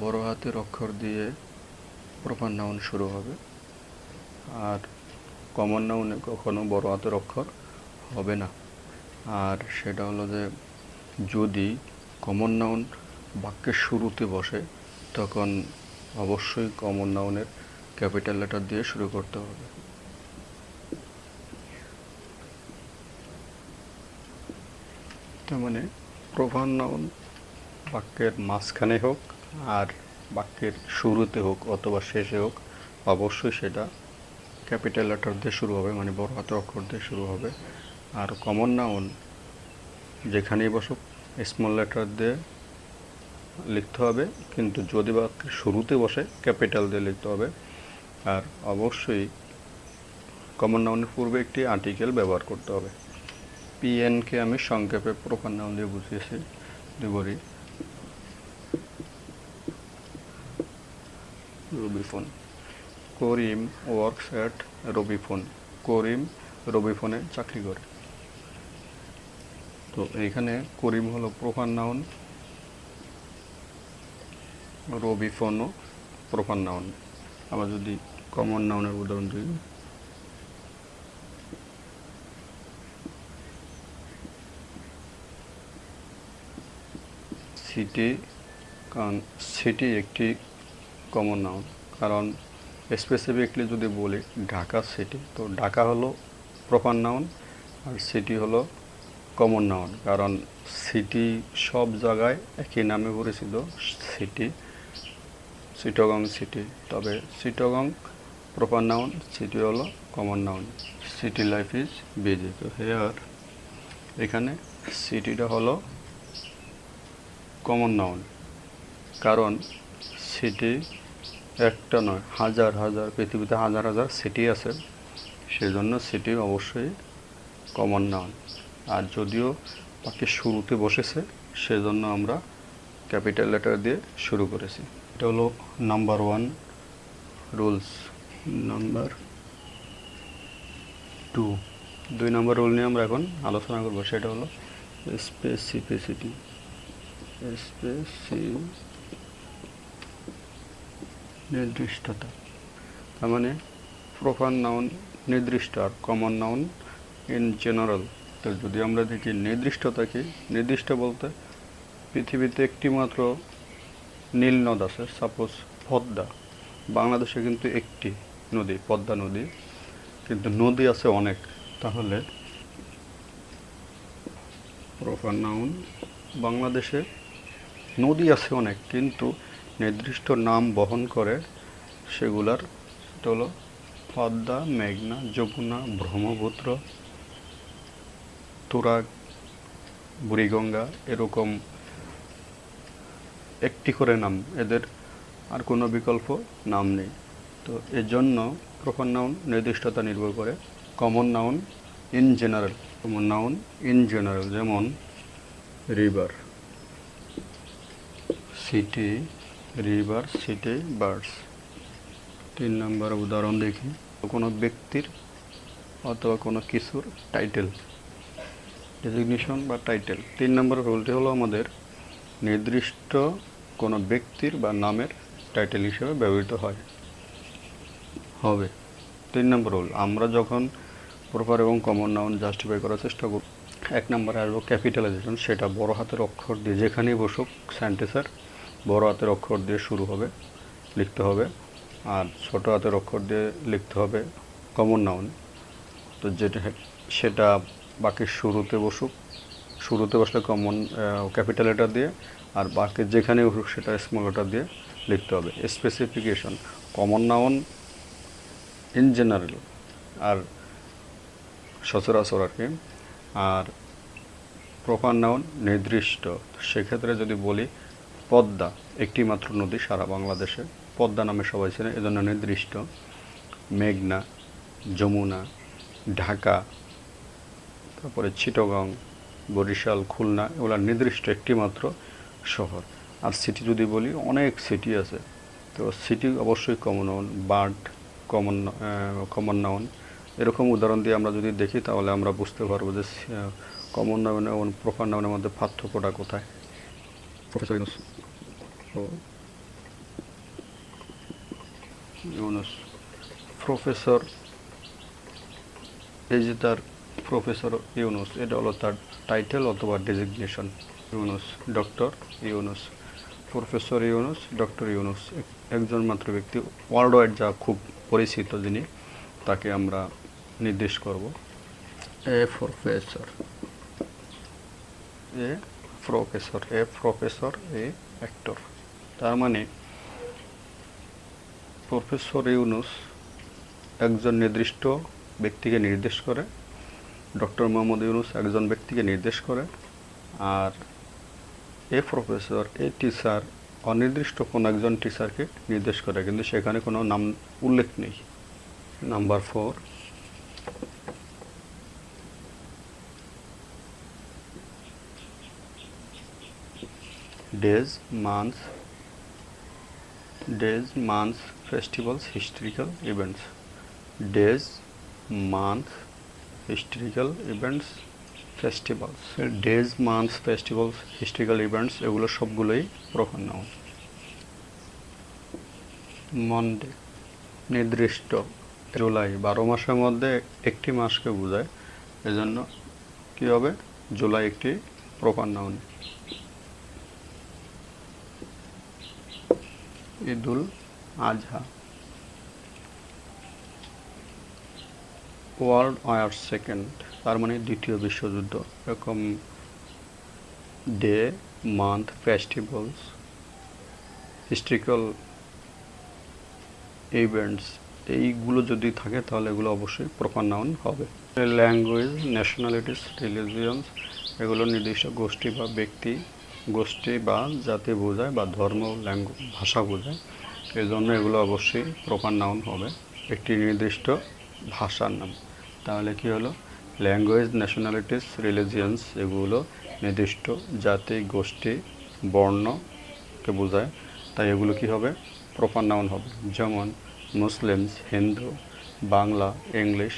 বড় হাতের অক্ষর দিয়ে প্রপার নাউন শুরু হবে। আর কমন নাউনে কখনো বড় হাতের অক্ষর হবে না। আর সেটা হলো যে, যদি কমন নাউন বাক্যের শুরুতে বসে, তখন অবশ্যই কমন নাউনের ক্যাপিটাল লেটার দিয়ে শুরু করতে হবে। তার মানে প্রধান নাউন বাক্যের মাঝখানে হোক আর বাক্যের শুরুতে হোক অথবা শেষে হোক, অবশ্যই সেটা ক্যাপিটাল লেটার দিয়ে শুরু হবে মানে বড় হাতের অক্ষর দিয়ে শুরু হবে। আর কমন নাউন যেখানেই বসুক স্মল লেটার দিয়ে লিখতে হবে, কিন্তু যদি বাক্যের শুরুতে বসে ক্যাপিটাল দিয়ে লিখতে হবে, আর অবশ্যই কমন নাউনের পূর্বে একটি আর্টিকেল ব্যবহার করতে হবে। পিএনকে আমি সংক্ষেপে প্রপার নাউন দিয়ে বুঝিয়েছি দেবরি রবিফোন করিম ওয়ার্কস অ্যাট রবিফোন করিম রবিফোনে চাকরি করে। তো এইখানে করিম হলো প্রপার নাউন। রবিফোনও প্রপার নাউন। আমরা যদি কমন নাউনের উদাহরণ দিই। সিটি কারণ সিটি একটি কমন নাউন কারণ স্পেসিফিকলি যদি বলি ঢাকা সিটি তো ঢাকা হলো প্রপার নাউন আর সিটি হলো কমন নাউন কারণ সিটি সব জায়গায় একই নামে পরিচিত সিটি চিটগং সিটি তবে চিটগং প্রপার নাউন সিটি হলো common noun city life is busy তো হেয়ার এখানে সিটিটা হলো কমন নাউন কারণ সিটি একটা নয়, হাজার হাজার, পৃথিবীতে হাজার হাজার সিটি আছে। সেজন্য সিটি অবশ্যই কমন নাউন আর যদিও বাকি শুরুতে বসেছে, সেজন্য আমরা ক্যাপিটাল লেটার দিয়ে শুরু করেছি। এটা হলো number one rules number two দুই নম্বর রুল নিয়ে আমরা এখন আলোচনা করব। সেটা হলো স্পেসিফিসিটি স্পেসি নির্দিষ্টতা। তার মানে প্রপার নাউন নির্দিষ্ট আর কমন নাউন ইন জেনারেল তো যদি আমরা দেখি নির্দিষ্টতা কি নির্দিষ্ট বলতে পৃথিবীতে একটি মাত্র নীল নদ আছে সাপোজ পদ্মা। বাংলাদেশে কিন্তু একটি নদী, পদ্মা নদী। কিন্তু নদী আছে অনেক। তাহলে প্রপার নাউন বাংলাদেশে নদী আছে অনেক, কিন্তু নির্দিষ্ট নাম বহন করে সেগুলার, সেটা হলো পদ্মা, মেঘনা, যমুনা, ব্রহ্মপুত্র, তুরাগ, বুড়িগঙ্গা, এরকম একটি করে নাম। এদের আর কোনো বিকল্প নাম নেই। তো এর জন্য নাউন নির্দিষ্টতা নির্ভর করে। Common noun in general, common noun in general, যেমন river, city river city birds তিন নম্বর উদাহরণ দেখি। কোনো ব্যক্তির অথবা কোনো কিছুর টাইটেল, ডেজিগনেশন বা টাইটেল। তিন নম্বর রুলটি হলো আমাদের নির্দিষ্ট কোনো ব্যক্তির বা নামের টাইটেল হিসেবে ব্যবহৃত হয়। হবে। তিন নম্বর রুল, আমরা যখন প্রপার এবং কমন নাউন জাস্টিফাই করার চেষ্টা করব, এক নম্বরে আসব ক্যাপিটালাইজেশন, সেটা বড় হাতের অক্ষর দিয়ে যেখানেই বসুক, সেন্টেন্সের বড় হাতের অক্ষর দিয়ে শুরু হবে, লিখতে হবে। আর ছোট হাতের অক্ষর দিয়ে লিখতে হবে কমন নাউন তো যেটা সেটা বাকি শুরুতে বসুক। শুরুতে বসলে কমন ক্যাপিটাল লেটার দিয়ে আর বাকি যেখানে উঠুক সেটা স্মল লেটার দিয়ে লিখতে হবে। Specification common noun in general আর সচরাচর আর কি। আর প্রপার নাউন নির্দিষ্ট। সেক্ষেত্রে যদি বলি পদ্মা একটি মাত্র নদী সারা বাংলাদেশে। পদ্মা নামে সবাই ছিলেন এজন্য নির্দিষ্ট। মেঘনা, যমুনা, ঢাকা, তারপরে চিটগং, বরিশাল, খুলনা, এগুলো নির্দিষ্ট একটি মাত্র শহর। আর সিটি যদি বলি, অনেক সিটি আছে। তো সিটি অবশ্যই common noun bird common common noun এরকম উদাহরণ দিয়ে আমরা যদি দেখি, তাহলে আমরা বুঝতে পারব যে কমন নাউন এবং প্রপার নাউনের মধ্যে পার্থক্যটা কোথায়। প্রফেসর ইউনুস প্রফেসর এই যে তার প্রফেসর ইউনুস এটা হলো তার টাইটেল অথবা designation Yunus doctor Yunus professor Yunus doctor Yunus এক- একজন মাত্র ব্যক্তি। ওয়ার্ল্ড ওয়াইড যা খুব পরিচিত যিনি তাকে আমরা নির্দেশ করব। A professor a professor a professor a actor তার মানে প্রফেসর ইউনুস একজন নির্দিষ্ট ব্যক্তিকে নির্দেশ করে, ডক্টর মোহাম্মদ ইউনুস একজন ব্যক্তিকে নির্দেশ করে, আর এ প্রফেসর, এ টিচার অনির্দিষ্ট কোনো একজন টিচারকে নির্দেশ করে, কিন্তু সেখানে কোনো নাম, উল্লেখ নেই। Number four. Days month days, months, festivals, historical events. Days, month, historical events, festivals. Days, months, festivals, historical events এগুলো সবগুলোই প্রকার নাউন মন্ডে নির্দিষ্ট জুলাই বারো মাসের মধ্যে একটি মাসকে বোঝায় এজন্য কী হবে জুলাই একটি proper noun Eid-ul Adha. World war second, তার মানে দ্বিতীয় বিশ্বযুদ্ধ। এরকম day, month, festivals, historical events, এইগুলো যদি থাকে তাহলে এগুলো অবশ্যই প্রপার নাউন হবে। ল্যাঙ্গুয়েজ, ন্যাশনালিটিস, রিলিজিয়ন্স, এগুলো নির্দিষ্ট গোষ্ঠী বা ব্যক্তি গোষ্ঠী বা জাতি বোঝায় বা ধর্ম ভাষা বোঝায় এই জন্য এগুলো অবশ্যই প্রপার নাউন হবে। একটি নির্দিষ্ট ভাষার নাম। তাহলে কি হলো? ল্যাঙ্গুয়েজ ন্যাশনালিটিস রিলিজিয়ন্স এগুলো নির্দিষ্ট জাতি, গোষ্ঠী বর্ণকে বোঝায়। তাই এগুলো কি হবে? প্রপার নাউন হবে। যেমন মুসলিমস, হিন্দু, বাংলা, ইংলিশ,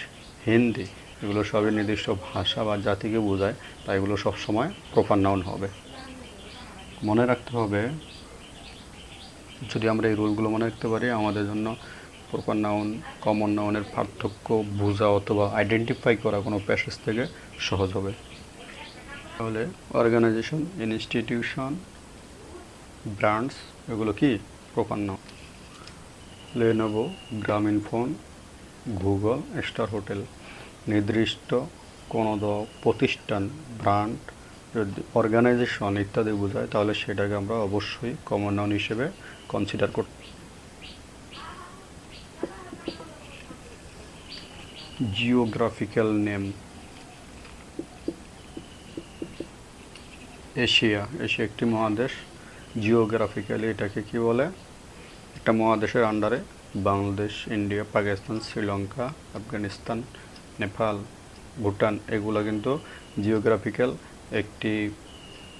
হিন্দি এগুলো সবই নির্দিষ্ট ভাষা বা জাতিকে বোঝায়। তাই এগুলো সবসময় প্রপার নাউন হবে। মনে রাখতে হবে, যদি আমরা এই রুলগুলো মনে রাখতে পারি, আমাদের জন্য প্রপার নাউন কমন নাউনের পার্থক্য বোঝা অথবা আইডেন্টিফাই করা কোনো প্যাসেজ থেকে সহজ হবে। তাহলে অর্গানাইজেশন ইনস্টিটিউশন ব্র্যান্ডস এগুলো কি? Proper noun Lenovo Grameen phone Google star hotel নির্দিষ্ট কোনো দ- প্রতিষ্ঠান ব্র্যান্ড অর্গানাইজেশন ইত্যাদি বোঝায়, তাহলে সেটাকে আমরা অবশ্যই কমন নাউন হিসেবে কনসিডার করব। জিওগ্রাফিক্যাল নেম এশিয়া এশিয়া একটি মহাদেশ। জিওগ্রাফিক্যালি এটাকে কি বলে? একটা মহাদেশের আন্ডারে বাংলাদেশ ইন্ডিয়া পাকিস্তান শ্রীলঙ্কা আফগানিস্তান নেপাল ভুটান এগুলো কিন্তু জিওগ্রাফিক্যাল একটি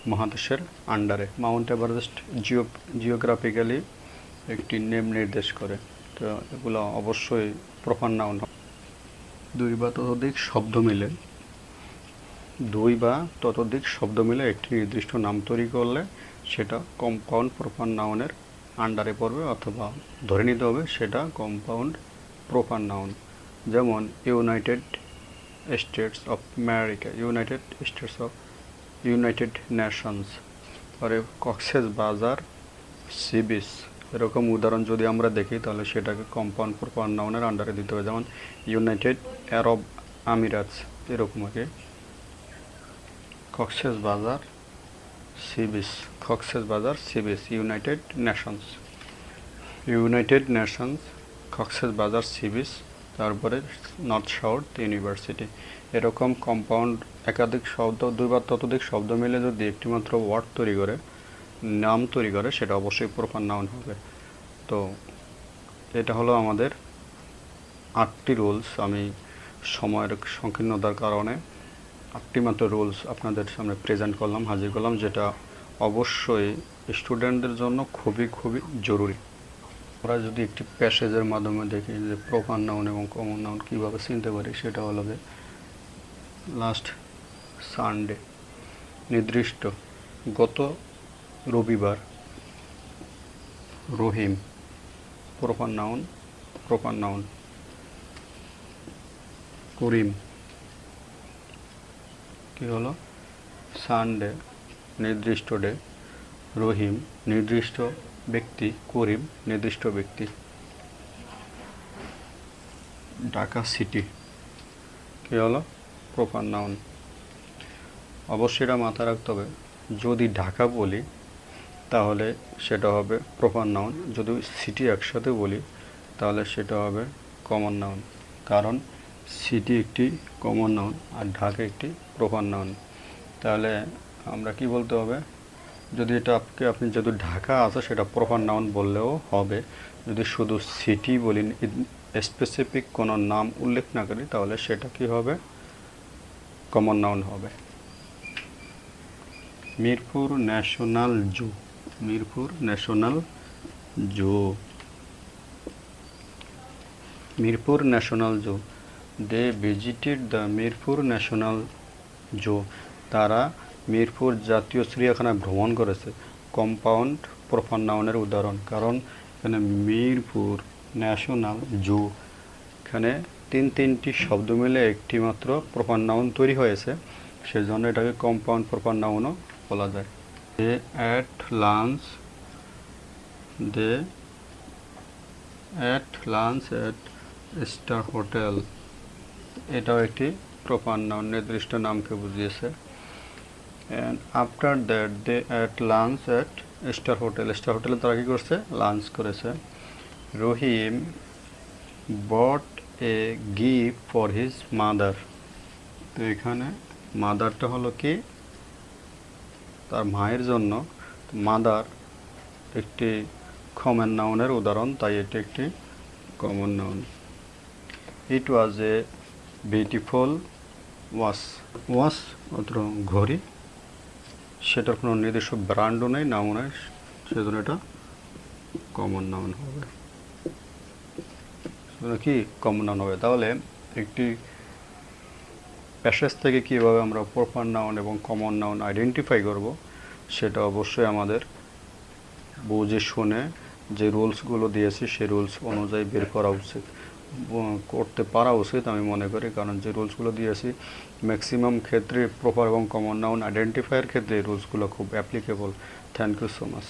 মহাদেশের আন্ডারে মাউন্ট এভারেস্ট জিও জিওগ্রাফিক্যালি একটি নেম নির্দেশ করে। তো এগুলো অবশ্যই প্রপার নাউন দুই বা ততোধিক শব্দ মিলে, দুই বা ততোধিক শব্দ মিলে একটি নির্দিষ্ট নাম তৈরি করলে সেটা কম্পাউন্ড প্রপার নাউনের আন্ডারে পড়বে অথবা ধরে নিতে হবে সেটা কম্পাউন্ড প্রপার নাউন যেমন United States of America United States of United Nations পরে কক্সেস বাজার সিবিস এরকম উদাহরণ যদি আমরা দেখি, তাহলে সেটাকে কম্পাউন্ড প্রপার নাউনের আন্ডারে দিতে হবে। যেমন ইউনাইটেড আরব আমিরাতস এরকম কি Cox's Bazar sea beach Cox's Bazar sea beach United Nations United Nations Cox's Bazar sea beach তারপরে নর্থ সাউথ ইউনিভার্সিটি এরকম কম্পাউন্ড একাধিক শব্দ, দুই বা ততোধিক শব্দ মিলে যদি একটিমাত্র ওয়ার্ড তৈরি করে, নাম তৈরি করে, সেটা অবশ্যই প্রপার নাউন হবে। তো এটা হলো আমাদের আটটি রুলস আমি সময়ের সংকীর্ণতার কারণে আটটি মাত্র রুলস আপনাদের সামনে প্রেজেন্ট করলাম, হাজির করলাম, যেটা অবশ্যই স্টুডেন্টদের জন্য খুবই খুবই জরুরি। আমরা যদি একটি প্যাসেজের মাধ্যমে দেখি যে প্রপার নাউন এবং কমন নাউন কীভাবে চিনতে পারি, সেটা হলো যে লাস্ট সানডে নির্দিষ্ট গত রবিবার Rahim proper noun proper noun Karim, কি হলো? সানডে নির্দিষ্ট ডে রহিম, নির্দিষ্ট ব্যক্তি, করিম, নির্দিষ্ট ব্যক্তি। ঢাকা সিটি। কি হলো? Proper noun. অবশ্যই এটা মাথায় রাখতে হবে, যদি ঢাকা বলি, তাহলে সেটা হবে প্রপার নাউন। যদি সিটি একসাথে বলি, তাহলে সেটা হবে কমন নাউন। কারণ সিটি একটি কমন নাউন আর ঢাকা একটি প্রপার নাউন। তাহলে আমরা কি বলতে হবে? যদি এটা আপনি আপনি যদি ঢাকা আছে সেটা প্রপার নাউন বললেও হবে। যদি শুধু সিটি বলি স্পেসিফিক কোনো নাম উল্লেখ না করি, তাহলে সেটা কি হবে? কমন নাউন হবে। Mirpur national zoo. Mirpur national zoo. Mirpur national zoo. They visited the Mirpur national zoo তারা মিরপুর জাতীয় চিড়িয়াখানা ভ্রমণ করেছে। কম্পাউন্ড প্রফার নাউনের উদাহরণ, কারণ এখানে মিরপুর ন্যাশনাল জু। এখানে তিন তিনটি শব্দ মিলে একটি মাত্র প্রপার নাউন তৈরি হয়েছে। সেজন্য এটাকে কম্পাউন্ড প্রপার নাউনও বলা যায়। They ate lunch, they ate lunch at star hotel. এটাও একটি প্রপার নাউন নির্দিষ্ট নামকে বুঝিয়েছে। And after that they ate lunch at star hotel star হোটেলে তারা কী করছে? লাঞ্চ করেছে। Rahim bought a gift for his mother তো এখানে মাদারটা হলো কি? তার মায়ের জন্য। মাদার একটি কমন নাউনের উদাহরণ, তাই এটি একটি common noun it was a beautiful watch watch অথবা ঘড়ি। সেটার কোনো নির্দিষ্ট ব্র্যান্ডও নেই, নামও নেই, সেজন্য এটা কমন নাউন হবে। কি কমন নাউন হবে? তাহলে একটি প্যাসেজ থেকে কীভাবে আমরা প্রপার নাউন এবং কমন নাউন আইডেন্টিফাই করব, সেটা অবশ্যই আমাদের বুঝে শুনে যে রুলসগুলো দিয়েছি, সেই রুলস অনুযায়ী বের করা উচিত। করতে পারা উচিত আমি মনে করি। কারণ যে রুলসগুলো দিয়েছি ম্যাক্সিমাম ক্ষেত্রে প্রপার এবং কমন নাউন আইডেন্টিফায়ার ক্ষেত্রে রুলসগুলো খুব applicable thank you so much